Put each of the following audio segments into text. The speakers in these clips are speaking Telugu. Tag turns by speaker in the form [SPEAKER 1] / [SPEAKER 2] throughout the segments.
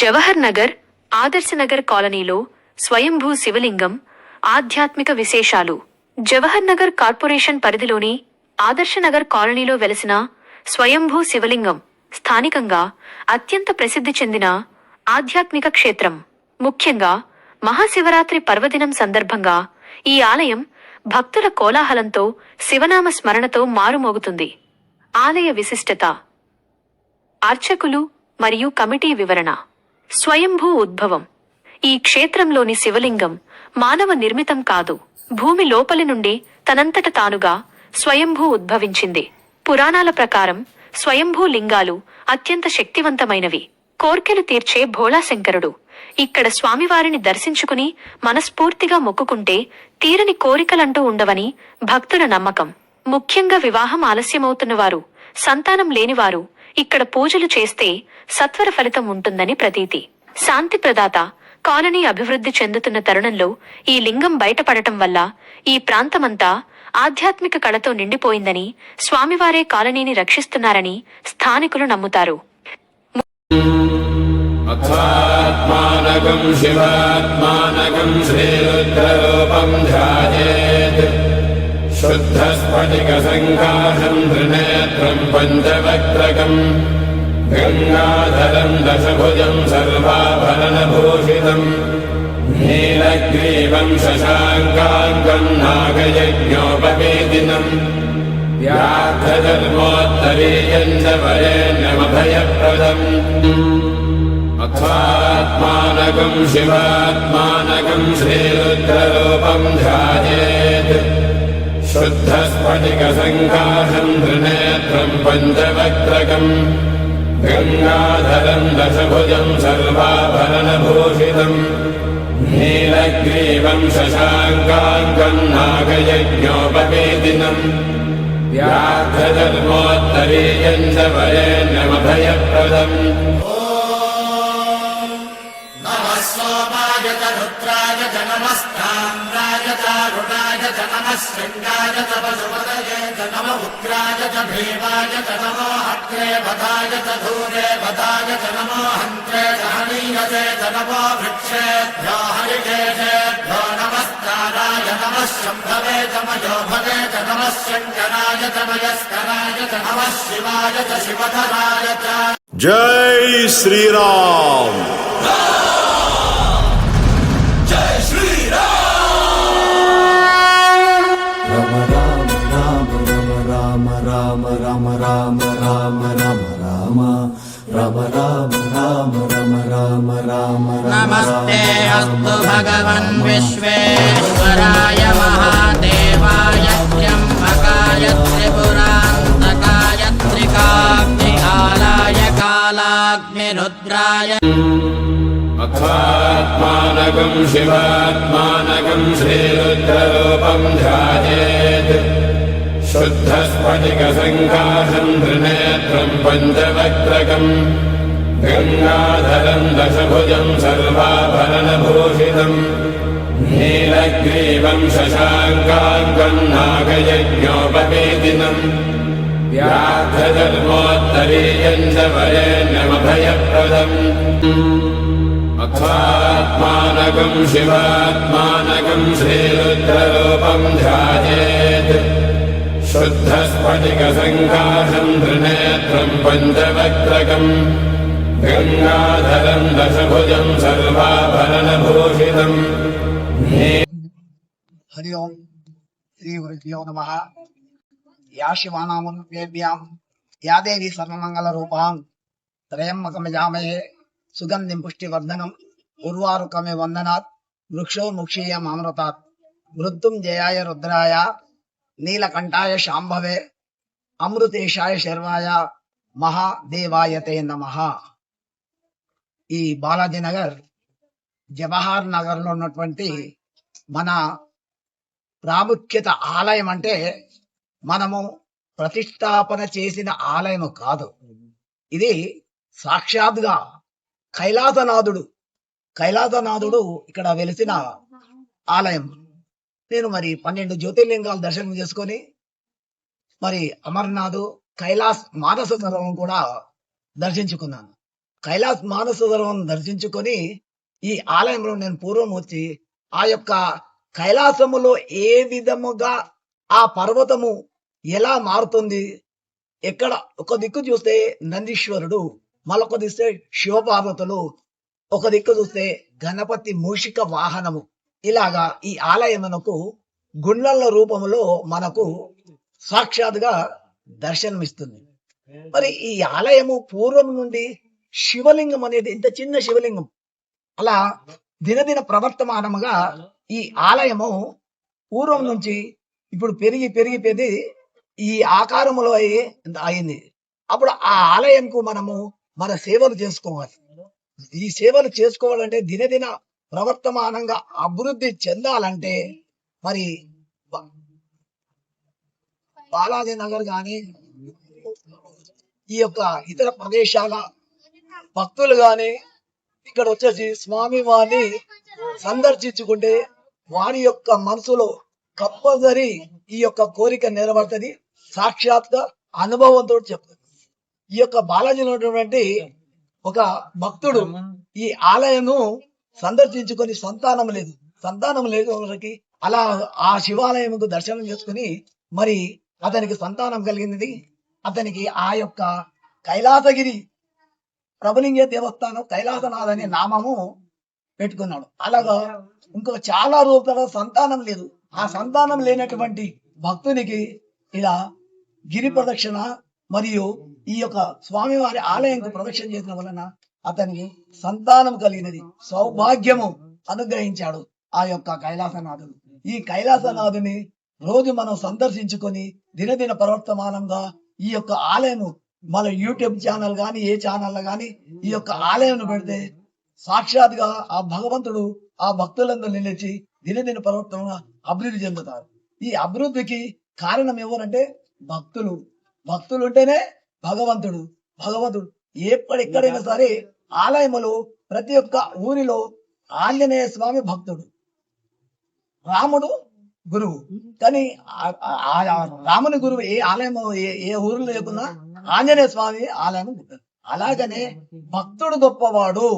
[SPEAKER 1] జవహర్ నగర్ ఆదర్శనగర్ కాలనీలో స్వయంభూ శివలింగం ఆధ్యాత్మిక విశేషాలు. జవహర్ నగర్ కార్పొరేషన్ పరిధిలోని ఆదర్శనగర్ కాలనీలో వెలసిన స్వయంభూ శివలింగం స్థానికంగా అత్యంత ప్రసిద్ధి చెందిన ఆధ్యాత్మిక క్షేత్రం. ముఖ్యంగా మహాశివరాత్రి పర్వదినం సందర్భంగా ఈ ఆలయం భక్తుల కోలాహలంతో శివనామ స్మరణతో మారుమోగుతుంది. ఆలయ విశిష్టత అర్చకులు మరియు కమిటీ వివరణ. స్వయంభూ ఉద్భవం. ఈ క్షేత్రంలోని శివలింగం మానవ నిర్మితం కాదు. భూమి లోపలి నుండి తనంతట తానుగా స్వయంభూ ఉద్భవించింది. పురాణాల ప్రకారం స్వయంభూ లింగాలు అత్యంత శక్తివంతమైనవి. కోర్కెలు తీర్చే భోళాశంకరుడు ఇక్కడ స్వామివారిని దర్శించుకుని మనస్ఫూర్తిగా మొక్కుకుంటే తీరని కోరికలంటూ ఉండవని భక్తుల నమ్మకం. ముఖ్యంగా వివాహం ఆలస్యమవుతున్నవారు సంతానం లేనివారు ఇక్కడ పూజలు చేస్తే సత్వర ఫలితం ఉంటుందని ప్రతీతి. శాంతి ప్రదాత కాలనీ అభివృద్ధి చెందుతున్న తరుణంలో ఈ లింగం బయటపడటం వల్ల ఈ ప్రాంతమంతా ఆధ్యాత్మిక కళతో నిండిపోయిందని స్వామివారే కాలనీని రక్షిస్తున్నారని స్థానికులు నమ్ముతారు.
[SPEAKER 2] శ్రీరుద్రూపం ధ్యాయేత్. शुद्धस्फटिकसङ्काशम् त्रिनेत्रम् पञ्चवक्त्रकम् गङ्गाधरम् दशभुजम् सर्वाभरणभूषितम् नीलग्रीवम् शशाङ्काङ्कम् नागयज्ञोपवेदिनम् व्याघ्रधर्मोत्तरीयम् च वरेण्यमभयप्रदम् अथात्मानकम् शिवात्मानकम् श्रीरुद्ररूपम् ध्यायेत् शुद्धस्फटिकसङ्काशम् त्रिनेत्रम् पञ्चवक्त्रकम् गङ्गाधरम् दशभुजम् सर्वाभरणभूषितम् नीलग्रीवम् शशाङ्काङ्कम् नागयज्ञोपवेदिनम् व्याघ्रधर्मोत्तरीयम् च वरेण्यमभयप्रदम्
[SPEAKER 3] सुभद्राय च नमस्ताम्राय चारुणाय च नमः शृङ्गाय च पशुपतये च नम उग्राय च भीमाय च नमो अग्रे वधाय च धूरे वधाय च नमो हन्त्रे सहनीयते च नमो वृक्षेभ्यो हरिकेशेभ्यो नमस्काराय नमः शम्भवे च मयोभवे च नमः शङ्कराय च मयस्कराय च नमः शिवाय च शिवधराय च
[SPEAKER 4] जय श्रीराम Oh! राम राम रम राम राम
[SPEAKER 5] नमस्ते अस्तु भगवन् विश्वेश्वराय महादेवाय त्र्यम्बकाय त्रिपुरान्तकाय त्रिकाग्निकालाय कालाग्निरुद्राय
[SPEAKER 2] अथात्मानकम् शिवात्मानकम् श्रीरुद्ररूपम् ध्यायेत्। शुद्धस्फटिकसङ्काशम् त्रिनेत्रम् पञ्चवक्त्रकम् गङ्गाधरम् दशभुजम् सर्वाभरणभूषितम् नीलग्रीवम् शशाङ्काङ्कम् नागयज्ञोपवेदिनम् व्याघ्रधर्मोत्तरीयम् च वरेण्यमभयप्रदम् अथात्मानकम् शिवात्मानकम् श्रीरुद्ररूपम् ध्यायेत् शुद्धस्फटिकसङ्काशम् त्रिनेत्रम् पञ्चवक्त्रकम् गङ्गाधरम् दशभुजम् सर्वाभरणभूषितम्।
[SPEAKER 6] हरि ओम श्री गुरुभ्यो नमः या या देवी पुष्टिवर्धनम्, उर्वारुकमे वन्दनात् वृक्षो मुक्षीयमामृतात् जयाय रुद्राय నీలకంఠాయ శాంభవే అమృతేశాయ శర్వాయ మహాదేవాయతే నమ. ఈ బాలాజీ నగర్ జవహర్ నగర్లో ఉన్నటువంటి మన ప్రాముఖ్యత ఆలయం అంటే మనము ప్రతిష్టాపన చేసిన ఆలయం కాదు. ఇది సాక్షాత్గా కైలాసనాథుడు కైలాసనాథుడు ఇక్కడ వెలిసిన ఆలయం. నేను మరి పన్నెండు జ్యోతిర్లింగాలు దర్శనం చేసుకొని మరి అమర్నాథ్ కైలాస్ మానస సరోవరం కూడా దర్శించుకున్నాను. కైలాస్ మానస మానసరోవరం దర్శించుకొని ఈ ఆలయంలో నేను పూర్వం వచ్చి ఆ యొక్క కైలాసములో ఏ విధముగా ఆ పర్వతము ఎలా మారుతుంది ఎక్కడ ఒక దిక్కు చూస్తే నందీశ్వరుడు మరొక దిస్తే శివపార్వతులు ఒక దిక్కు చూస్తే గణపతి మూషిక వాహనము. ఇలాగా ఈ ఆలయమునకు గుండ్లల రూపంలో మనకు సాక్షాత్గా దర్శనమిస్తుంది. మరి ఈ ఆలయము పూర్వం నుండి శివలింగం అనేది ఇంత చిన్న శివలింగం. అలా దినదిన ప్రవర్తమానముగా ఈ ఆలయము పూర్వం నుంచి ఇప్పుడు పెరిగి పెరిగి పెరిగి ఈ ఆకారములో అయి అయింది. అప్పుడు ఆ ఆలయంకు మనము మన సేవలు చేసుకోవాలి. ఈ సేవలు చేసుకోవాలంటే దినదిన ప్రవర్తమానంగా అభివృద్ధి చెందాలంటే మరి బాలాజీ నగర్ కానీ ఈ యొక్క ఇతర ప్రదేశాల భక్తులు గాని ఇక్కడ వచ్చేసి స్వామి వారిని సందర్శించుకుంటే వారి యొక్క మనసులో కంపల్సరీ ఈ యొక్క కోరిక నెరవేరుతుంది. సాక్షాత్గా అనుభవంతో చెప్తుంది. ఈ యొక్క బాలాజీలో ఉన్నటువంటి ఒక భక్తుడు ఈ ఆలయము సందర్శించుకొని సంతానం లేదు. సంతానం లేదు అలా ఆ శివాలయంకు దర్శనం చేసుకుని మరి అతనికి సంతానం కలిగినది అతనికి ఆ యొక్క కైలాసగిరి ప్రభులింగ దేవస్థానం కైలాసనాథ్ అనే నామము పెట్టుకున్నాడు. అలాగా ఇంకో చాలా రూపాయల సంతానం లేదు. ఆ సంతానం లేనటువంటి భక్తునికి ఇలా గిరి ప్రదక్షిణ మరియు ఈ యొక్క స్వామివారి ఆలయంకు ప్రదక్షిణ చేసిన వలన అతనికి సంతానం కలిగినది సౌభాగ్యము అనుగ్రహించాడు ఆ యొక్క కైలాసనాథుడు. ఈ కైలాసనాథుని రోజు మనం సందర్శించుకొని దినదిన ప్రవర్తమానంగా ఈ యొక్క ఆలయము మన యూట్యూబ్ ఛానల్ గాని ఏ ఛానల్ గాని ఈ యొక్క ఆలయం పెడితే సాక్షాత్గా ఆ భగవంతుడు ఆ భక్తులందరూ నిలిచి దినదిన ప్రవర్తన అభివృద్ధి చెందుతారు. ఈ అభివృద్ధికి కారణం ఎవరంటే భక్తులు. భక్తులు ఉంటేనే భగవంతుడు. భగవంతుడు ఎప్పుడెక్కడైనా సరే ఆలయములు ప్రతి ఒక్క ఊరిలో ఆంజనేయ స్వామి భక్తుడు. రాముడు గురువు. కానీ రాముని గురువు ఏ ఆలయం ఏ ఏ ఊరిలో లేకున్నా ఆంజనేయ స్వామి ఆలయం ఉంటుంది. అలాగనే భక్తుడు గొప్పవాడు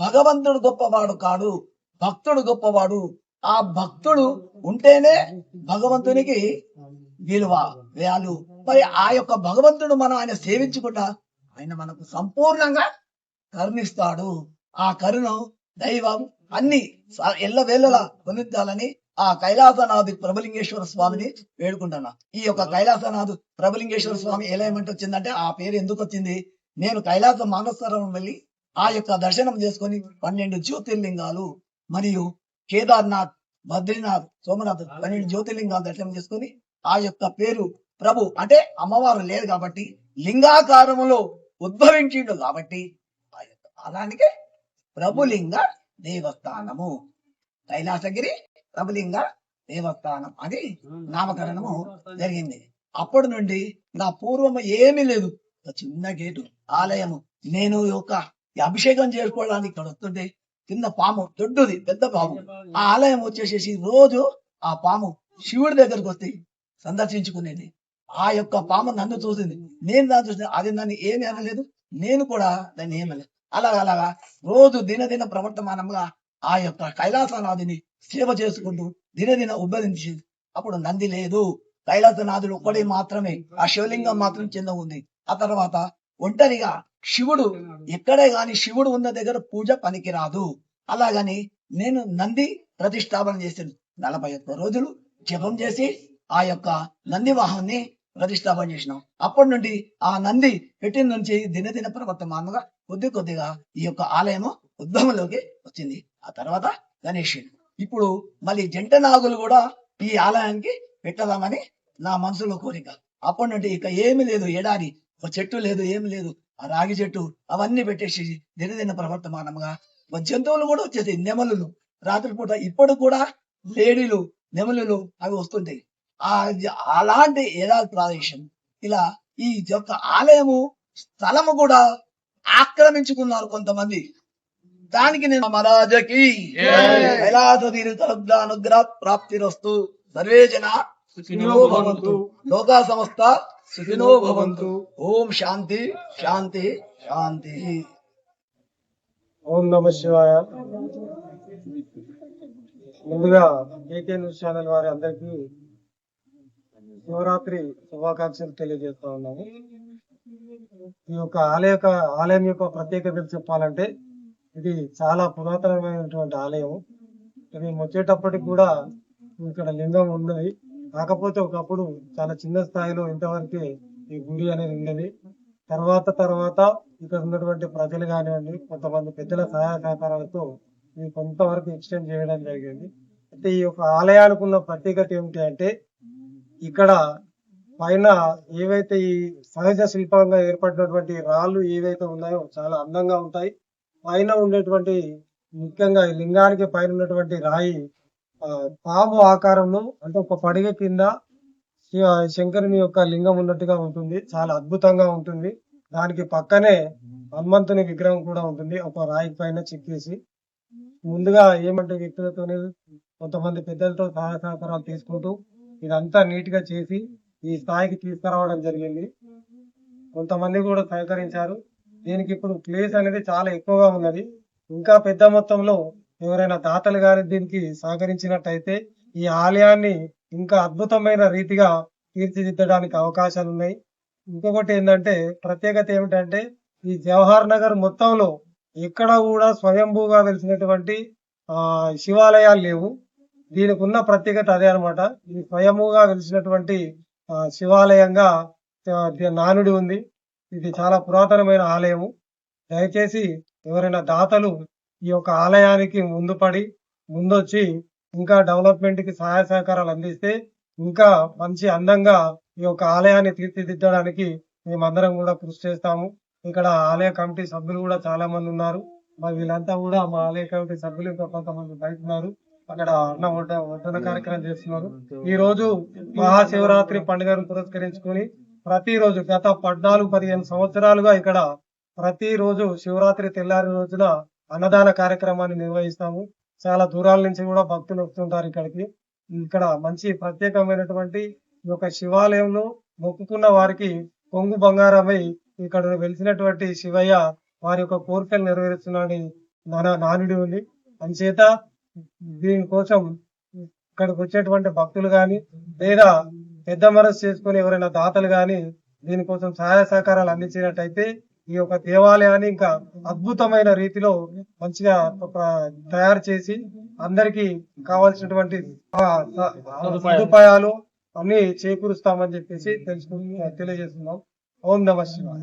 [SPEAKER 6] భగవంతుడు గొప్పవాడు కాడు భక్తుడు గొప్పవాడు. ఆ భక్తుడు ఉంటేనే భగవంతునికి విలువ వేలు మరి ఆ యొక్క భగవంతుడు మనం ఆయన సేవించుకుంటా ఆయన మనకు సంపూర్ణంగా కరుణిస్తాడు. ఆ కరుణ దైవం అన్ని ఎల్ల ఎల్లవేళలా పొందించాలని ఆ కైలాసనాథు ప్రభులింగేశ్వర స్వామిని వేడుకుంటున్నా. ఈ యొక్క కైలాసనాథు ప్రభులింగేశ్వర స్వామి ఎలా ఏమంటే వచ్చిందంటే ఆ పేరు ఎందుకు వచ్చింది నేను కైలాస మానసరం వెళ్ళి ఆ యొక్క దర్శనం చేసుకొని పన్నెండు జ్యోతిర్లింగాలు మరియు కేదార్నాథ్ బద్రీనాథ్ సోమనాథ్ పన్నెండు జ్యోతిర్లింగాలు దర్శనం చేసుకొని ఆ యొక్క పేరు ప్రభు అంటే అమ్మవారు లేదు కాబట్టి లింగాకారములో ఉద్భవించిండు కాబట్టి అలానికే ప్రభులింగ దేవస్థానము. కైలాసగిరి ప్రభులింగ దేవస్థానం. అని నామకరణము జరిగింది. అప్పటి నుండి నా పూర్వము ఏమీ లేదు. చిన్న గేటు ఆలయము. నేను యొక్క అభిషేకం చేసుకోవడానికి ఇక్కడ వస్తుంటే కింద పాము దొడ్డుది పెద్ద పాము. ఆ ఆలయం వచ్చేసేసి రోజు ఆ పాము శివుడి దగ్గరకు వస్తే సందర్శించుకునేది. ఆ యొక్క పాము నన్ను చూసింది. నేను దాన్ని చూసిన అది నన్ను ఏమి అనలేదు. నేను కూడా దాన్ని ఏమలేదు అలాగా అలాగా. రోజు దినదిన ప్రవర్తమానంగా ఆ యొక్క కైలాసనాథుని సేవ చేసుకుంటూ దినదిన ఉబ్బరించింది అప్పుడు నంది లేదు. కైలాసనాథుడు ఒక్కడే మాత్రమే. ఆ శివలింగం మాత్రం చిన్న ఉంది. ఆ తర్వాత ఒంటరిగా శివుడు ఎక్కడే గాని శివుడు ఉన్న దగ్గర పూజ పనికిరాదు. అలాగని నేను నంది ప్రతిష్టాపన చేశాను. నలభై ఒక్క రోజులు జపం చేసి ఆ యొక్క నంది వాహనాన్ని ప్రతిష్టాపన చేసినాం. అప్పటి నుండి ఆ నంది పెట్టిన నుంచి దినదిన ప్రవర్తమానంగా కొద్ది కొద్దిగా ఈ యొక్క ఆలయము ఉద్భవంలోకి వచ్చింది. ఆ తర్వాత గణేశుడు ఇప్పుడు మళ్ళీ జంట నాగులు కూడా ఈ ఆలయానికి పెట్టదామని నా మనసులో కోరిక. అప్పటి నుండి ఇక ఏమి లేదు ఎడారి ఒక చెట్టు లేదు ఏమి లేదు. ఆ రాగి చెట్టు అవన్నీ పెట్టేసి దినదిన ప్రవర్తమానంగా ఒక జంతువులు కూడా వచ్చేసాయి నెమలులు. రాత్రిపూట ఇప్పుడు కూడా లేడీలు నెమలులు అవి వస్తుంటాయి. అలాంటి ఎడారి ప్రదేశం. ఇలా ఈ యొక్క ఆలయము స్థలము కూడా ఆక్రమించుకున్నారు కొంతమంది. దానికి నేను మహారాజకి అనుగ్రహ ప్రాప్తిరస్తు. సర్వే జన సుఖినో భవంతు. లోకా సంస్థ సుఖినో భవంతు. ఓం శాంతి శాంతి శాంతి.
[SPEAKER 7] ఓం నమ శివాయ. ముందుగా న్యూస్ ఛానల్ వారి అందరికీ శివరాత్రి శుభాకాంక్షలు తెలియజేస్తా ఉన్నాము. ఈ యొక్క ఆలయ ఆలయం యొక్క ప్రత్యేకత చెప్పాలంటే ఇది చాలా పురాతనమైనటువంటి ఆలయం ఇది వచ్చేటప్పటికి కూడా ఇక్కడ లింగం ఉన్నది. కాకపోతే ఒకప్పుడు చాలా చిన్న స్థాయిలో ఇంతవరకే ఈ గుడి అనేది ఉండేది. తర్వాత తర్వాత ఇక్కడ ఉన్నటువంటి ప్రజలు కానివ్వండి కొంతమంది పెద్దల సహాయ సహకారాలతో ఇది కొంతవరకు ఎక్స్టెండ్ చేయడం జరిగింది. అయితే ఈ యొక్క ఆలయానికి ఉన్న ప్రత్యేకత ఏమిటి అంటే ఇక్కడ పైన ఏవైతే ఈ సహజ శిల్పంగా ఏర్పడినటువంటి రాళ్ళు ఏవైతే ఉన్నాయో చాలా అందంగా ఉంటాయి. పైన ఉండేటువంటి ముఖ్యంగా ఈ లింగానికి పైన ఉన్నటువంటి రాయి పాము ఆకారంలో అంటే ఒక పడిగ కింద శంకరుని యొక్క లింగం ఉన్నట్టుగా ఉంటుంది. చాలా అద్భుతంగా ఉంటుంది. దానికి పక్కనే హనుమంతుని విగ్రహం కూడా ఉంటుంది. ఒక రాయి పైన చెక్కేసి. ముందుగా ఏమంటే వ్యక్తులతోనే కొంతమంది పెద్దలతో సహాయ సహకారాలు తీసుకుంటూ ఇదంతా నీట్గా చేసి ఈ స్థాయికి తీసుకురావడం జరిగింది. కొంతమంది కూడా సహకరించారు. దీనికి ఇప్పుడు ప్లేస్ అనేది చాలా ఎక్కువగా ఉన్నది. ఇంకా పెద్ద మొత్తంలో ఎవరైనా దాతలు గారి దీనికి సహకరించినట్టయితే ఈ ఆలయాన్ని ఇంకా అద్భుతమైన రీతిగా తీర్చిదిద్దడానికి అవకాశాలు ఉన్నాయి ఇంకొకటి ఏంటంటే ప్రత్యేకత ఏమిటంటే ఈ జవహర్ నగర్ మొత్తంలో ఎక్కడ కూడా స్వయంభూగా వెలిసినటువంటి ఆ శివాలయాలు లేవు. దీనికి ఉన్న ప్రత్యేకత అదే అన్నమాట. ఇది స్వయముగా వెలిసినటువంటి శివాలయంగా నానుడి ఉంది. ఇది చాలా పురాతనమైన ఆలయము. దయచేసి ఎవరైనా దాతలు ఈ యొక్క ఆలయానికి ముందు పడి ముందొచ్చి ఇంకా డెవలప్మెంట్కి సహాయ సహకారాలు అందిస్తే ఇంకా మంచి అందంగా ఈ యొక్క ఆలయాన్ని తీర్చిదిద్దడానికి మేమందరం కూడా కృషి చేస్తాము. ఇక్కడ ఆలయ కమిటీ సభ్యులు కూడా చాలా మంది ఉన్నారు. మరి వీళ్ళంతా కూడా మా ఆలయ కమిటీ సభ్యులు ఇంకా కొంతమంది బయట ఉన్నారు. అక్కడ అన్న వడ్డ వడ్డన కార్యక్రమం చేస్తున్నారు. ఈ రోజు మహాశివరాత్రి పండుగను పురస్కరించుకొని ప్రతిరోజు గత పద్నాలుగు పదిహేను సంవత్సరాలుగా ఇక్కడ ప్రతిరోజు శివరాత్రి తెల్లారి రోజున అన్నదాన కార్యక్రమాన్ని నిర్వహిస్తాము. చాలా దూరాల నుంచి కూడా భక్తులు వస్తుంటారు ఇక్కడికి. ఇక్కడ మంచి ప్రత్యేకమైనటువంటి ఈ యొక్క శివాలయంలో మొక్కుకున్న వారికి కొంగు బంగారమై ఇక్కడ వెలిసినటువంటి శివయ్య వారి యొక్క కోరికలు నెరవేరుస్తున్నాడని నానా నానుడి ఉంది. అంచేత దీనికోసం ఇక్కడికి వచ్చేటువంటి భక్తులు గాని లేదా పెద్ద మనసు చేసుకుని ఎవరైనా దాతలు గాని దీనికోసం సహాయ సహకారాలు అందించినట్టయితే ఈ యొక్క దేవాలయాన్ని ఇంకా అద్భుతమైన రీతిలో మంచిగా ఒక తయారు చేసి అందరికి కావాల్సినటువంటి సదుపాయాలు. అన్ని చేకూరుస్తామని చెప్పేసి తెలుసుకుని తెలియజేస్తున్నాం. ఓం నమ శివాయ.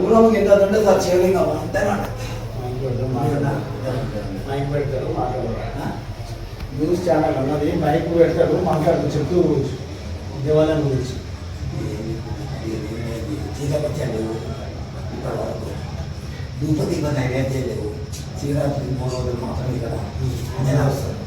[SPEAKER 4] పూర్వం ఏంటంటే సార్ శివలింగం అంతేనా?
[SPEAKER 8] మైక్ పెడతారు మాట్లాడతారు న్యూస్ ఛానల్ అన్నది మైక్ పెడతారు మాట్లాడతారు చెప్తూ దేవాలయం గురించి.
[SPEAKER 4] చీరపచ్చాడు ఇప్పటివరకు ధూపదీప నైవేద్యం లేవు. శివరాత్రి మూడు రోజులు మాత్రం ఇక్కడ జనాలు వస్తారు